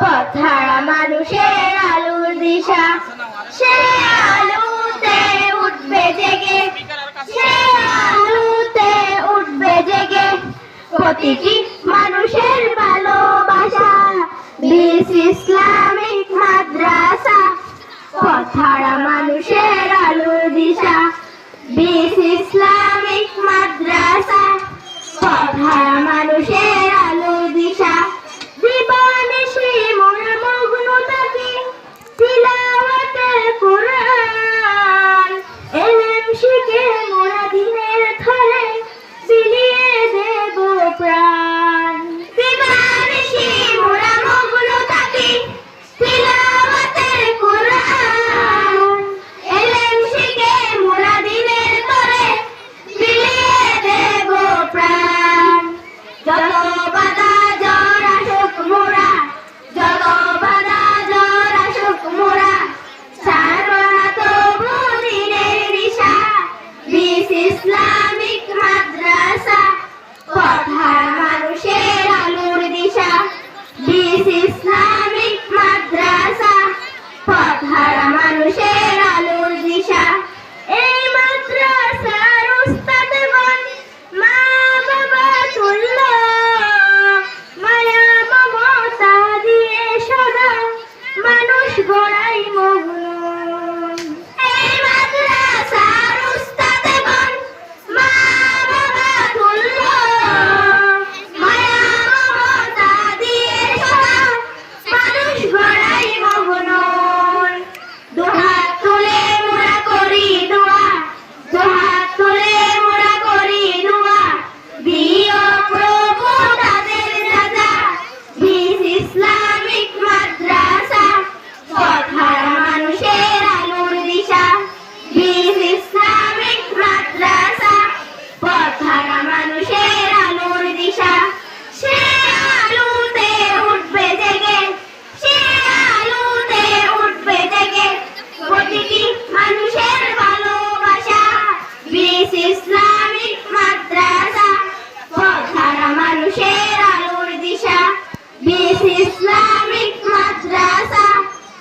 পথ মানুষের আলুর দিশা। সে আলুতে উঠবে জেগে। সে আলুতে উঠবে জেগে। প্রতিটি মানুষের ভালোবাসা। বিশ ইসলামিক মাদ্রাসা। পথ মানুষের আলুর দিশা। বিশ ইসলামিক মাদ্রাসা। পথ মানুষের Oh. বাংলাদেশ ইসলামিক মাদ্রাসা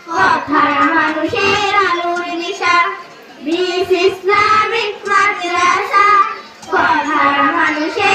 কথার মানুষের আলোর দিশা বিশ ইসলামিক মাদ্রাসা কথার মানুষের